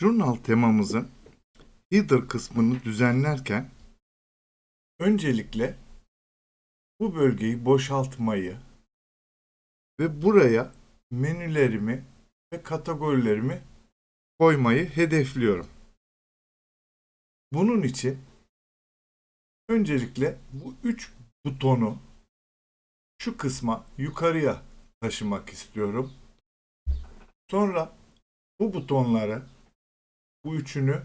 Jurnal temamızın header kısmını düzenlerken öncelikle bu bölgeyi boşaltmayı ve buraya menülerimi ve kategorilerimi koymayı hedefliyorum. Bunun için öncelikle bu üç butonu şu kısma yukarıya taşımak istiyorum. Sonra bu butonları bu üçünü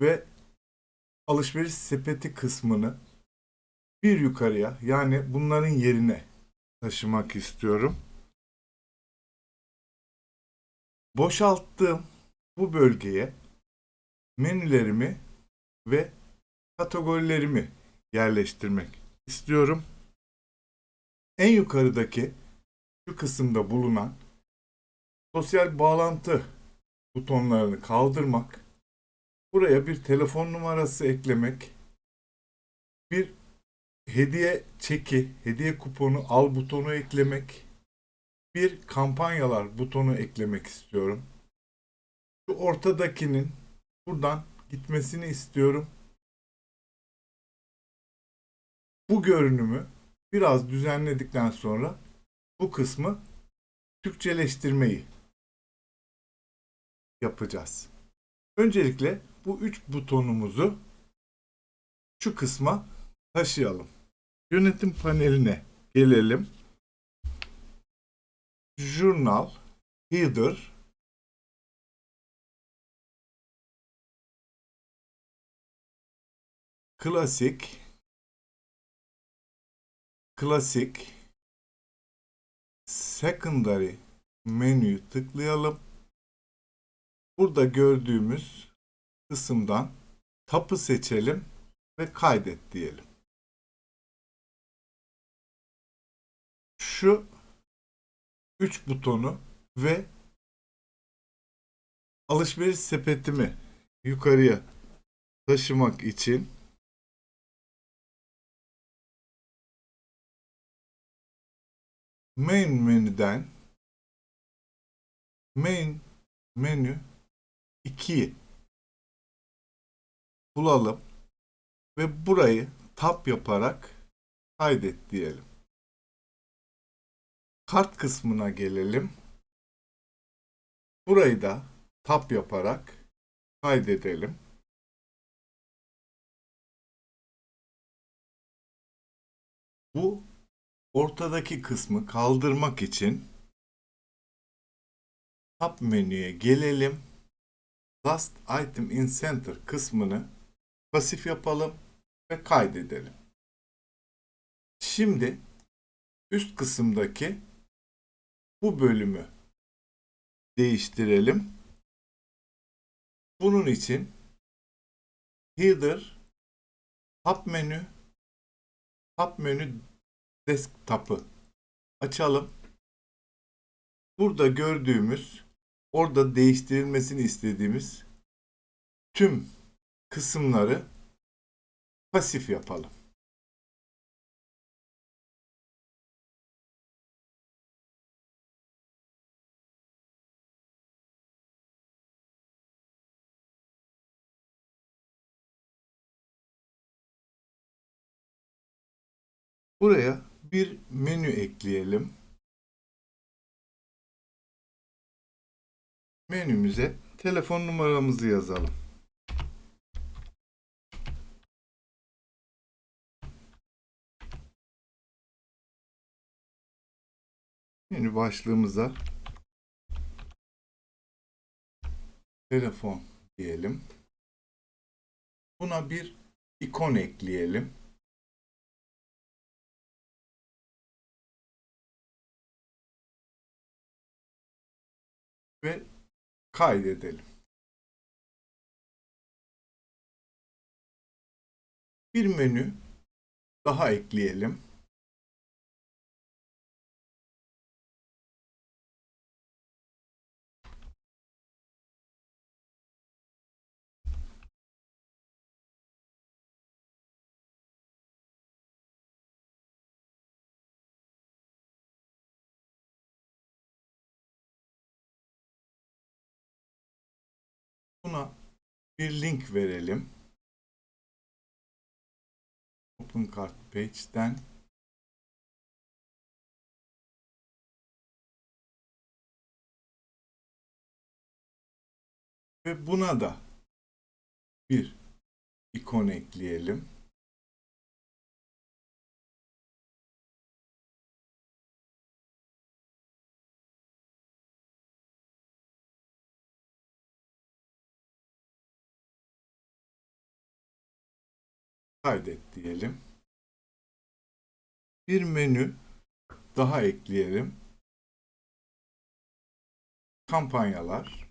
ve alışveriş sepeti kısmını bir yukarıya yani bunların yerine taşımak istiyorum. Boşalttığım bu bölgeye menülerimi ve kategorilerimi yerleştirmek istiyorum. En yukarıdaki şu kısımda bulunan sosyal bağlantı butonlarını kaldırmak, buraya bir telefon numarası eklemek, bir hediye çeki, hediye kuponu al butonu eklemek, bir kampanyalar butonu eklemek istiyorum. Şu ortadakinin buradan gitmesini istiyorum. Bu görünümü biraz düzenledikten sonra bu kısmı Türkçeleştirmeyi yapacağız. Öncelikle bu üç butonumuzu şu kısma taşıyalım. Yönetim paneline gelelim. Journal, Header, Klasik, Klasik, Secondary menüyü tıklayalım. Burada gördüğümüz kısımdan tapı seçelim ve kaydet diyelim. Şu üç butonu ve alışveriş sepetimi yukarıya taşımak için main menüden main menü 2'yi bulalım ve burayı tap yaparak kaydet diyelim. Kart kısmına gelelim. Burayı da tap yaparak kaydedelim. Bu ortadaki kısmı kaldırmak için Tab menüye gelelim. Last Item in Center kısmını pasif yapalım ve kaydedelim. Şimdi üst kısımdaki bu bölümü değiştirelim. Bunun için Header Tab menü Tab menü Desktop'ı açalım. Burada gördüğümüz orada değiştirilmesini istediğimiz tüm kısımları pasif yapalım. Buraya bir menü ekleyelim. Menümüze telefon numaramızı yazalım. Menü başlığımıza telefon diyelim. Buna bir ikon ekleyelim. Ve kaydedelim. Bir menü daha ekleyelim. Buna bir link verelim. Open Card Page'den ve buna da bir ikon ekleyelim. Kaydet diyelim. Bir menü daha ekleyelim. Kampanyalar.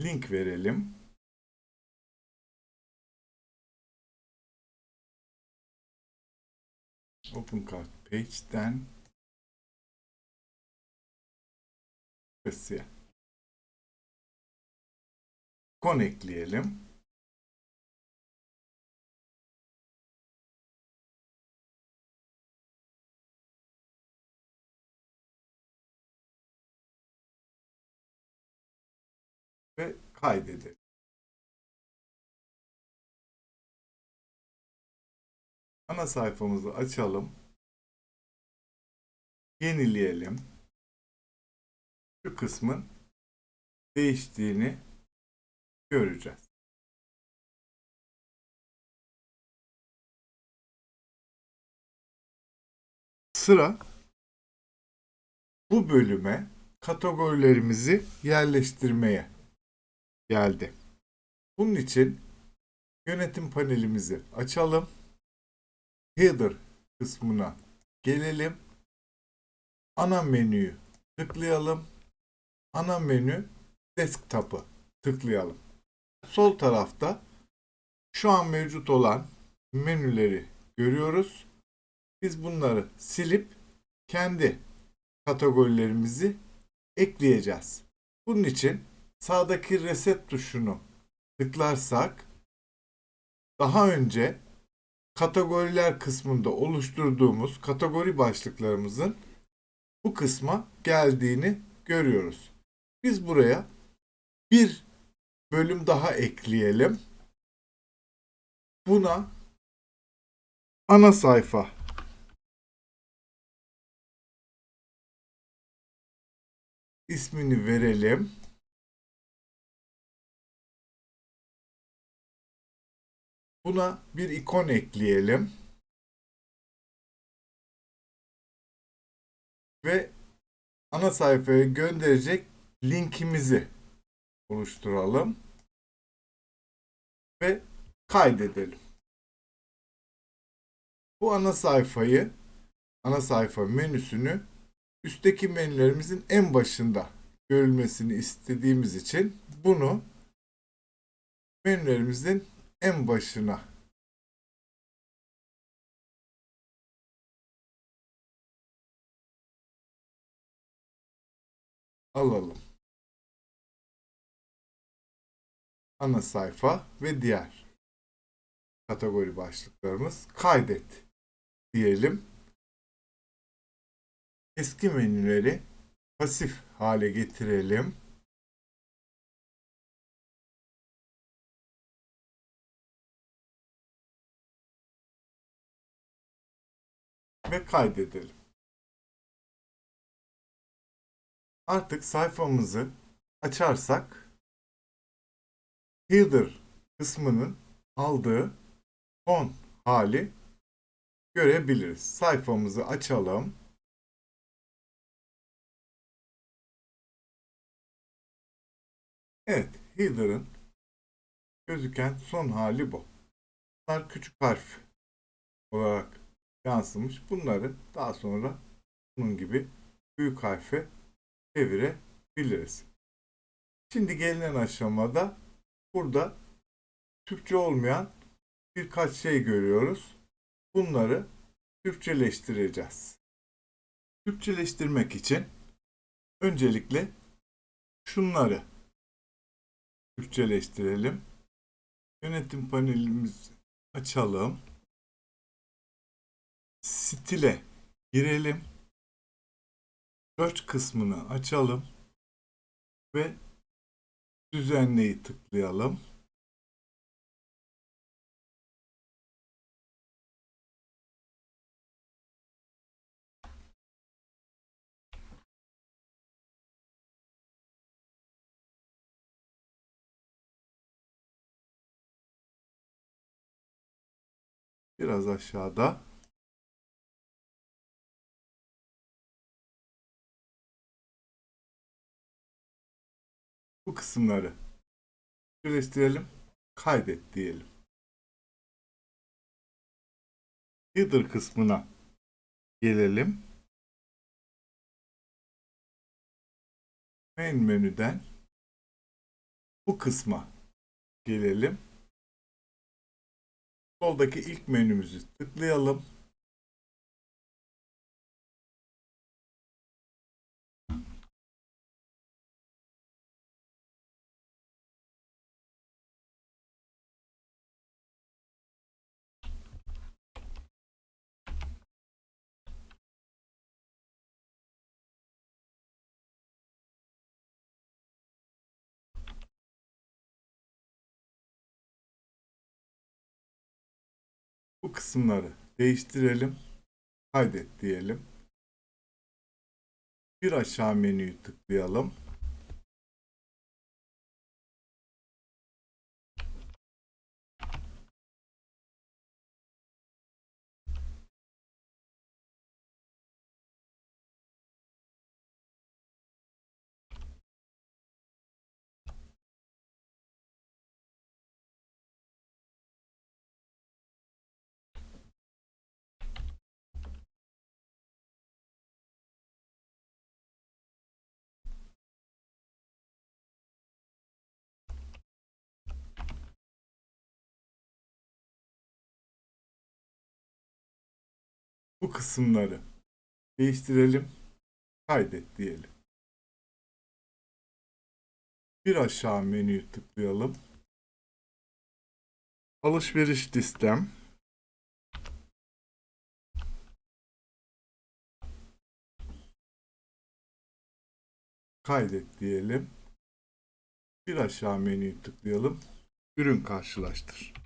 Link verelim. OpenCard Page'den Rusya. Kon ekleyelim. Ve kaydedelim. Ana sayfamızı açalım. Yenileyelim. Şu kısmın değiştiğini göreceğiz. Sıra bu bölüme kategorilerimizi yerleştirmeye geldi. Bunun için yönetim panelimizi açalım header kısmına gelelim. Ana menüyü tıklayalım. Ana menü desktop'ı tıklayalım. Sol tarafta şu an mevcut olan menüleri görüyoruz. Biz bunları silip kendi kategorilerimizi ekleyeceğiz. Bunun için sağdaki reset tuşunu tıklarsak daha önce kategoriler kısmında oluşturduğumuz kategori başlıklarımızın bu kısma geldiğini görüyoruz. Biz buraya bir bölüm daha ekleyelim. Buna ana sayfa ismini verelim. Buna bir ikon ekleyelim. Ve ana sayfaya gönderecek linkimizi oluşturalım. Ve kaydedelim. Bu ana sayfayı, ana sayfa menüsünü üstteki menülerimizin en başında görülmesini istediğimiz için bunu menülerimizin en başına alalım. Ana sayfa ve diğer kategori başlıklarımız kaydet diyelim. Eski menüleri pasif hale getirelim. Ve kaydedelim. Artık sayfamızı açarsak header kısmının aldığı fon hali görebiliriz. Sayfamızı açalım. Evet, header'ın gözüken son hali bu. Bunlar küçük harf olarak yansımış. Bunları daha sonra bunun gibi büyük harfe çevirebiliriz. Şimdi gelinen aşamada burada Türkçe olmayan birkaç şey görüyoruz. Bunları Türkçeleştireceğiz. Türkçeleştirmek için öncelikle şunları Türkçeleştirelim. Yönetim panelimizi açalım. Stile girelim. Search kısmını açalım ve düzenleyi tıklayalım. Biraz aşağıda. Bu kısımları birleştirelim. Kaydet diyelim. Header kısmına gelelim. Main menüden bu kısma gelelim. Soldaki ilk menümüzü tıklayalım. Bu kısımları değiştirelim. Kaydet diyelim. Bir aşağı menüyü tıklayalım. Bu kısımları değiştirelim. Kaydet diyelim. Bir aşağı menüyü tıklayalım. Alışveriş listem. Kaydet diyelim. Bir aşağı menüyü tıklayalım. Ürün karşılaştır.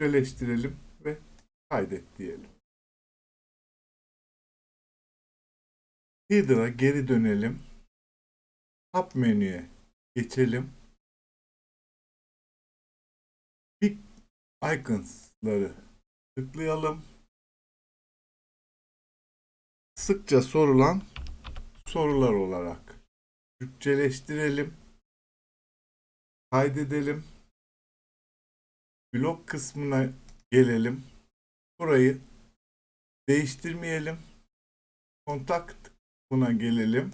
Birleştirelim ve kaydet diyelim. Header'a geri dönelim. Tab menüye geçelim. Big Icons'ları tıklayalım. Sıkça sorulan sorular olarak Türkçeleştirelim. Kaydedelim. Blok kısmına gelelim. Burayı değiştirmeyelim. Kontak buna gelelim.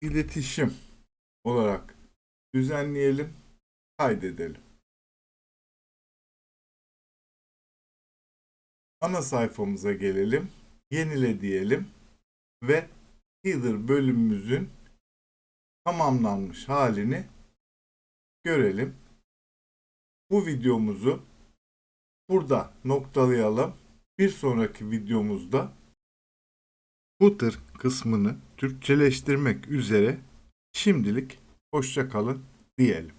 İletişim olarak düzenleyelim. Kaydedelim. Ana sayfamıza gelelim. Yenile diyelim. Ve header bölümümüzün tamamlanmış halini görelim. Bu videomuzu burada noktalayalım. Bir sonraki videomuzda footer kısmını Türkçeleştirmek üzere şimdilik hoşça kalın diyelim.